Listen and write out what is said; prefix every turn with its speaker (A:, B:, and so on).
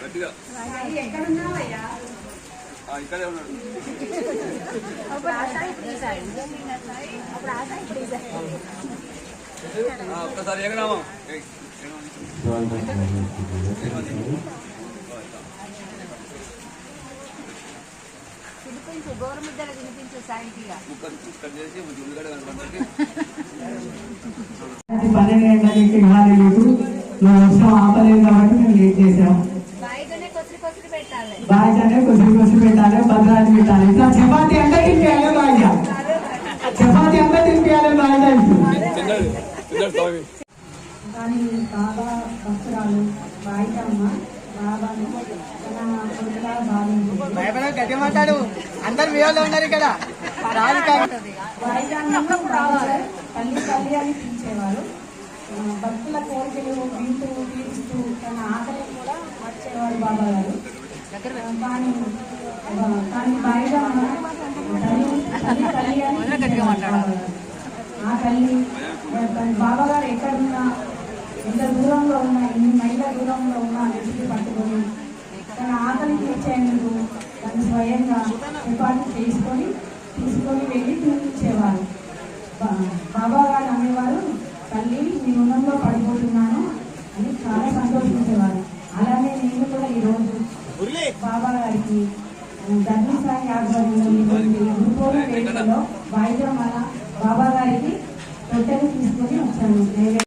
A: గట్టిగా
B: ఎక్కడున్నావయ్యా
A: ఆ, ఇక్కడే ఉన్నాడు ఆ, ఒక్కసారి ఎగరామా ఏయ్, ఎగరామా.
C: వినిపించు గోరుముద్దలు వినిపించు సాయంత్రిగా
A: ముక్కలు కట్ చేసి ఉల్లిగడ్డ కనపడుతుంది
D: అది పన్నెండు గంటలకి ఖాళీ లేదు నువ్వు వర్షం ఆపలేదు కాబట్టి మేము లేట్
C: పెట్టాలి.
D: బాయ్స్ అంటే కొద్ది కొద్ది పెట్టాలి భద్రాలు పెట్టాలి. ఇట్లా చపాతి అంటే తినిపించాలి బాయ్జ చపాతి అంటే తినిపించాలి
A: స్వామి
B: కానీ బాబా భక్తురాలు బాయితమ్మ బాబాను
E: గట్టి మాట్లాడు. అందరు వాళ్ళు ఉన్నారు ఇక్కడ. కాదు.
B: బాబా తల్లి తల్లి అని పిలిచేవారు ఆ, భక్తుల కోరికలు వింటూ తీరుస్తూ తన ఆకలి కూడా కానీ కానీ బాయిదమ్మ తల్లి తల్లి. ఆ తల్లి తన బాబా గారు ఎక్కడున్నా ఎంత దూరంలో ఉన్నా ఎన్ని మైళ్ళ దూరంలో ఉన్నా వెతికి పట్టుకొని తన ఆకలి తీర్చేందుకు తను స్వయంగా చపాతి చేసుకొని తీసుకొని వెళ్ళి తినిపించేవారు. బాబా గారు అనేవారు తల్లి మీ రుణంలో పడిపోతున్నాను అని చాలా సంతోషించేవారు. అలానే నేను కూడా ఈరోజు బాబా గారికి ధర్మసాయి ఆధ్వర్యంలో వాయిద్యం మన బాబా గారికి రొట్టెలు తీసుకొని వచ్చాను.